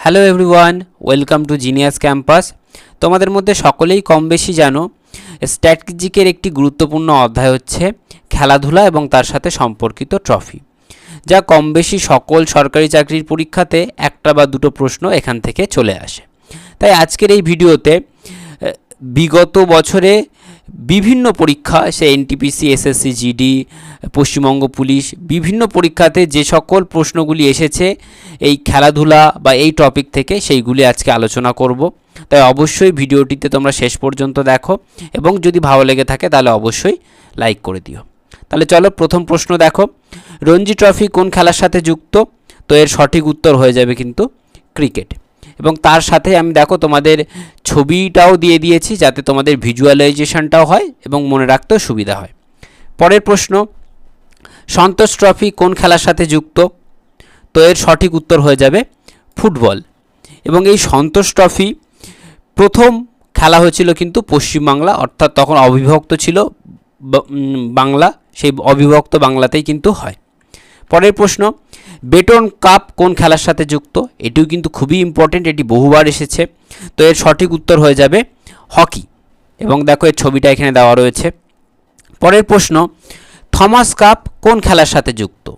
Hello everyone welcome to genius campus তোমাদের মধ্যে সকলেই কম বেশি জানো স্ট্র্যাটেজিকের একটি গুরুত্বপূর্ণ অধ্যায় হচ্ছে খেলাধুলা এবং তার সাথে সম্পর্কিত ট্রফি যা কম বেশি সকল সরকারি চাকরির পরীক্ষাতে একটা বা দুটো প্রশ্ন এখান থেকে চলে আসে। তাই আজকের এই ভিডিওতে বিগত বছরে বিভিন্ন পরীক্ষা সে NTPC SSC GD Paschimbanga police, বিভিন্ন পরীক্ষাতে যে সকল প্রশ্নগুলি এসেছে, এই খেলাধুলা বা এই টপিক থেকে সেইগুলি আজকে আলোচনা করব। তাই অবশ্যই ভিডিওটিতে তোমরা শেষ পর্যন্ত দেখো এবং যদি ভালো লেগে থাকে তাহলে অবশ্যই লাইক করে দিও। তাহলে চলো প্রথম প্রশ্ন দেখো। রঞ্জি ট্রফি কোন খেলার সাথে যুক্ত? তো এর সঠিক উত্তর হয়ে যাবে কিন্তু ক্রিকেট। এবং তার সাথে আমি দেখো তোমাদের ছবিটাও দিয়ে দিয়েছি যাতে তোমাদের ভিজুয়ালাইজেশনটাও হয় এবং মনে রাখতেও সুবিধা হয়। পরের প্রশ্ন, সন্তোষ ট্রফি কোন খেলার সাথে যুক্ত? তো এর সঠিক উত্তর হয়ে যাবে ফুটবল। এবং এই সন্তোষ ট্রফি প্রথম খেলা হয়েছিল কিন্তু পশ্চিমবাংলা অর্থাৎ তখন অবিভক্ত ছিল বাংলা, সেই অবিভক্ত বাংলাতেই কিন্তু হয়। পরের প্রশ্ন, বেটন কাপ কোন খেলার সাথে যুক্ত? এটিও কিন্তু খুবই ইম্পর্টেন্ট এটি বহুবার এসেছে। তো এর সঠিক উত্তর হয়ে যাবে হকি। এবং দেখো, এর ছবিটা এখানে দেওয়া রয়েছে। পরের প্রশ্ন, থমাস কাপ কোন খেলার সাথে যুক্ত?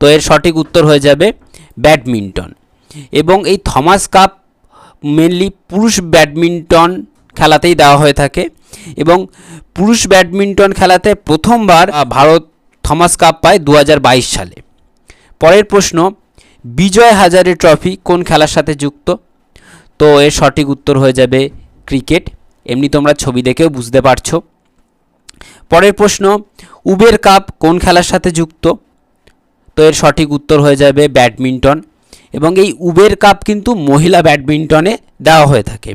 তো এর সঠিক উত্তর হয়ে যাবে ব্যাডমিন্টন। এবং এই থমাস কাপ মেনলি পুরুষ ব্যাডমিন্টন খেলাতেই দেওয়া হয়ে থাকে। এবং পুরুষ ব্যাডমিন্টন খেলাতে প্রথমবার ভারত থমাস কাপ পায় দু হাজার বাইশ সালে। পরের প্রশ্ন, বিজয় হাজারে ট্রফি কোন খেলার সাথে যুক্ত? তো এর সঠিক উত্তর হয়ে যাবে ক্রিকেট। এমনি তোমরা ছবি দেখেও বুঝতে পারছ। পরের প্রশ্ন, উবের কাপ কোন খেলার সাথে যুক্ত? তো এর সঠিক উত্তর হয়ে যাবে ব্যাডমিন্টন। এবং এই উবের কাপ কিন্তু মহিলা ব্যাডমিন্টনে দেওয়া হয়ে থাকে।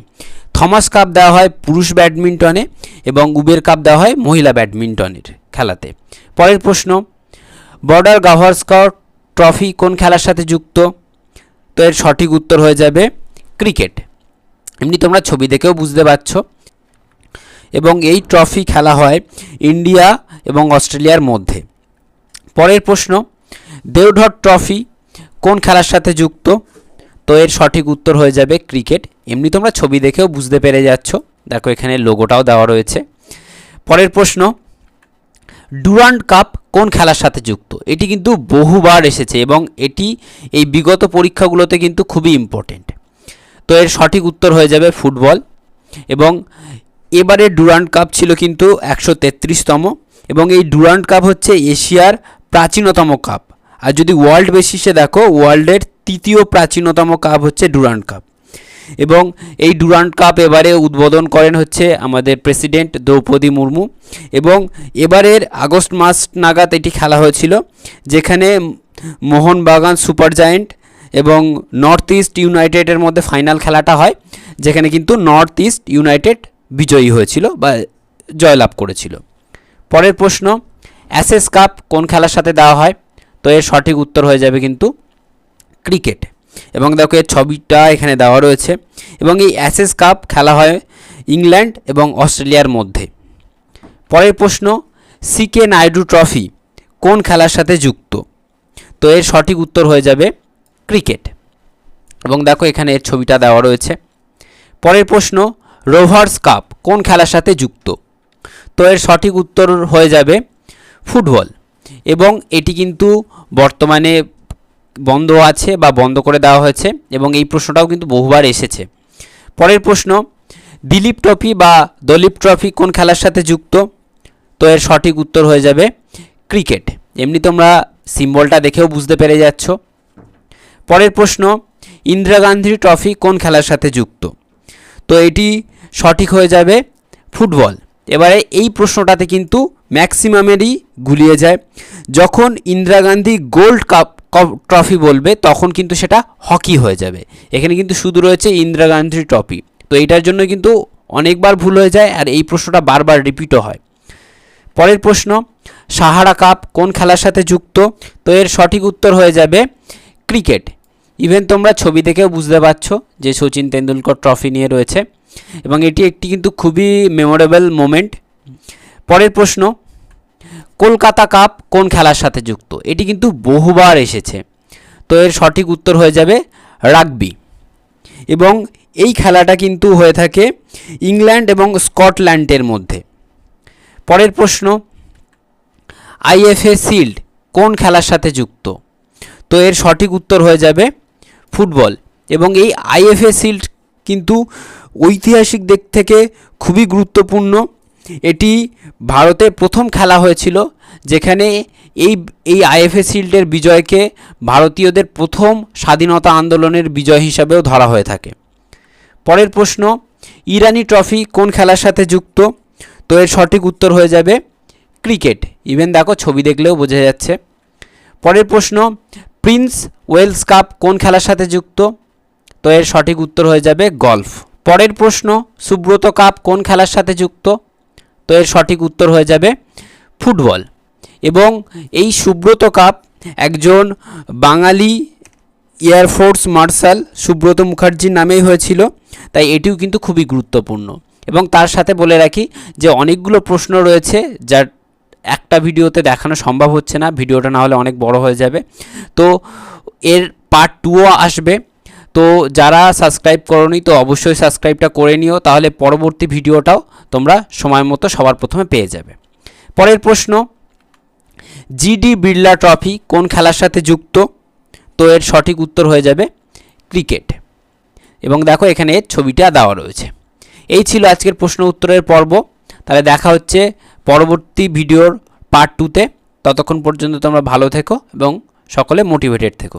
থমাস কাপ দেওয়া হয় পুরুষ ব্যাডমিন্টনে এবং উবের কাপ দেওয়া হয় মহিলা ব্যাডমিন্টনের খেলাতে। পরের প্রশ্ন, বর্ডার গাভাস্কর ট্রফি কোন খেলার সাথে যুক্ত? তো এর সঠিক উত্তর হয়ে যাবে ক্রিকেট। এমনি তোমরা ছবি দেখেও বুঝতে পারছ। এবং এই ট্রফি খেলা হয় ইন্ডিয়া এবং অস্ট্রেলিয়ার মধ্যে। পরের প্রশ্ন, দেওধর ট্রফি কোন খেলার সাথে যুক্ত? তো এর সঠিক উত্তর হয়ে যাবে ক্রিকেট। এমনি তোমরা ছবি দেখেও বুঝতে পেরে যাচ্ছ। দেখো এখানে লোগোটাও দেওয়া রয়েছে। পরের প্রশ্ন ডুরান্ড কাপ কোন খেলার সাথে যুক্ত? এটি কিন্তু বহুবার এসেছে এবং এটি এই বিগত পরীক্ষাগুলোতে কিন্তু খুবই ইম্পর্টেন্ট তো এর সঠিক উত্তর হয়ে যাবে ফুটবল এবং এবারে ডুরান্ড কাপ ছিল কিন্তু একশো তেত্রিশতম এবং এই ডুরান্ড কাপ হচ্ছে এশিয়ার প্রাচীনতম কাপ আর যদি ওয়ার্ল্ড বেসিসে দেখো ওয়ার্ল্ডের তৃতীয় প্রাচীনতম কাপ হচ্ছে ডুরান্ড কাপ। এবং এই ডুরান্ড কাপ এবারে উদ্বোধন করেন হচ্ছে আমাদের প্রেসিডেন্ট দ্রৌপদী মুর্মু। এবং এবারের আগস্ট মাস নাগাদ এটি খেলা হয়েছিল, যেখানে মোহনবাগান সুপার জায়েন্ট এবং নর্থ ইস্ট ইউনাইটেডের মধ্যে ফাইনাল খেলাটা হয়, যেখানে কিন্তু নর্থ ইস্ট ইউনাইটেড বিজয়ী হয়েছিল বা জয়লাভ করেছিল। পরের প্রশ্ন, অ্যাসেস কাপ কোন খেলার সাথে দেওয়া হয়? তো এর সঠিক উত্তর হয়ে যাবে কিন্তু ক্রিকেট। এবং দেখো এর ছবিটা এখানে দেওয়া রয়েছে। এবং এই অ্যাসেস কাপ খেলা হয় ইংল্যান্ড এবং অস্ট্রেলিয়ার মধ্যে। পরের প্রশ্ন, সিকে নাইডু ট্রফি কোন খেলার সাথে যুক্ত? তো এর সঠিক উত্তর হয়ে যাবে ক্রিকেট। এবং দেখো এখানে এর ছবিটা দেওয়া রয়েছে। পরের প্রশ্ন, রোভার্স কাপ কোন খেলার সাথে যুক্ত? তো এর সঠিক উত্তর হয়ে যাবে ফুটবল। এবং এটি কিন্তু বর্তমানে বন্ধ আছে বা বন্ধ করে দেওয়া হয়েছে এবং এই প্রশ্নটাও কিন্তু বহুবার এসেছে। পরের প্রশ্ন, দিলীপ ট্রফি বা দলীপ ট্রফি কোন খেলার সাথে যুক্ত? তো এর সঠিক উত্তর হয়ে যাবে ক্রিকেট। এমনি তোমরা সিম্বলটা দেখেও বুঝতে পেরে যাচ্ছ। পরের প্রশ্ন, ইন্দিরা গান্ধী ট্রফি কোন খেলার সাথে যুক্ত? তো এটি সঠিক হয়ে যাবে ফুটবল। এবারে এই প্রশ্নটাতে কিন্তু ম্যাক্সিমামেরই গুলিয়ে যায়। যখন Indira Gandhi gold cup trophy বলবে, তখন কিন্তু সেটা হকি হয়ে যাবে। এখানে কিন্তু শুধু রয়েছে ইন্দিরা গান্ধী ট্রফি তো এইটার জন্য কিন্তু অনেকবার ভুল হয়ে যায় আর এই প্রশ্নটা বারবার রিপিটও হয়। পরের প্রশ্ন, সাহারা কাপ কোন খেলার সাথে যুক্ত? তো এর সঠিক উত্তর হয়ে যাবে ক্রিকেট ইভেন তোমরা ছবি দেখেও বুঝতে পারছ যে সচিন তেন্ডুলকর ট্রফি নিয়ে রয়েছে। এবং এটি একটি কিন্তু খুবই মেমোরেবল মোমেন্ট পরের প্রশ্ন কলকাতা কাপ কোন খেলার সাথে যুক্ত? এটি কিন্তু বহুবার এসেছে। তো এর সঠিক উত্তর হয়ে যাবে রাগবি। এবং এই খেলাটা কিন্তু হয়ে থাকে ইংল্যান্ড এবং স্কটল্যান্ডের মধ্যে। পরের প্রশ্ন, আইএফএ শিল্ড কোন খেলার সাথে যুক্ত? তো এর সঠিক উত্তর হয়ে যাবে ফুটবল। এবং এই আইএফএ শিল্ড কিন্তু ঐতিহাসিক দিক থেকে খুবই গুরুত্বপূর্ণ। এটি ভারতে প্রথম খেলা হয়েছিল, যেখানে এই এই আইএফএ শিল্ডের বিজয়কে ভারতীয়দের প্রথম স্বাধীনতা আন্দোলনের বিজয় হিসাবেও ধরা হয়ে থাকে। পরের প্রশ্ন, ইরানি ট্রফি কোন খেলার সাথে যুক্ত? তো এর সঠিক উত্তর হয়ে যাবে, ক্রিকেট। ইভেন দেখো, ছবি দেখলেও বোঝা যাচ্ছে। পরের প্রশ্ন, প্রিন্স ওয়েলস কাপ কোন খেলার সাথে যুক্ত? তো এর সঠিক উত্তর হয়ে যাবে, গলফ। পরের প্রশ্ন, সুব্রত কাপ কোন খেলার সাথে যুক্ত? তো এর সঠিক উত্তর হয়ে যাবে ফুটবল। এবং এই সুব্রত কাপ একজন বাঙালি এয়ারফোর্স মার্শাল সুব্রত মুখার্জির নামেই হয়েছিল, তাই এটিও কিন্তু খুবই গুরুত্বপূর্ণ। এবং তার সাথে বলে রাখি যে অনেকগুলো প্রশ্ন রয়েছে যার একটা ভিডিওতে দেখানো সম্ভব হচ্ছে না, ভিডিওটা না হলে অনেক বড় হয়ে যাবে। তো এর পার্ট টুও আসবে। তো যারা সাবস্ক্রাইব করনি, তো অবশ্যই সাবস্ক্রাইবটা করে নিও, তাহলে পরবর্তী ভিডিওটাও তোমরা সময় মতো সবার প্রথমে পেয়ে যাবে। পরের প্রশ্ন জিডি বিড়লা ট্রফি কোন খেলার সাথে যুক্ত? তো এর সঠিক উত্তর হয়ে যাবে ক্রিকেট। এবং দেখো এখানে ছবিটা দেওয়া রয়েছে। এই ছিল আজকের প্রশ্ন উত্তরের পর্ব। তাহলে দেখা হচ্ছে পরবর্তী ভিডিওর পার্ট টুতে ততক্ষণ পর্যন্ত তোমরা ভালো থেকো এবং সকলে মোটিভেটেড থেকো।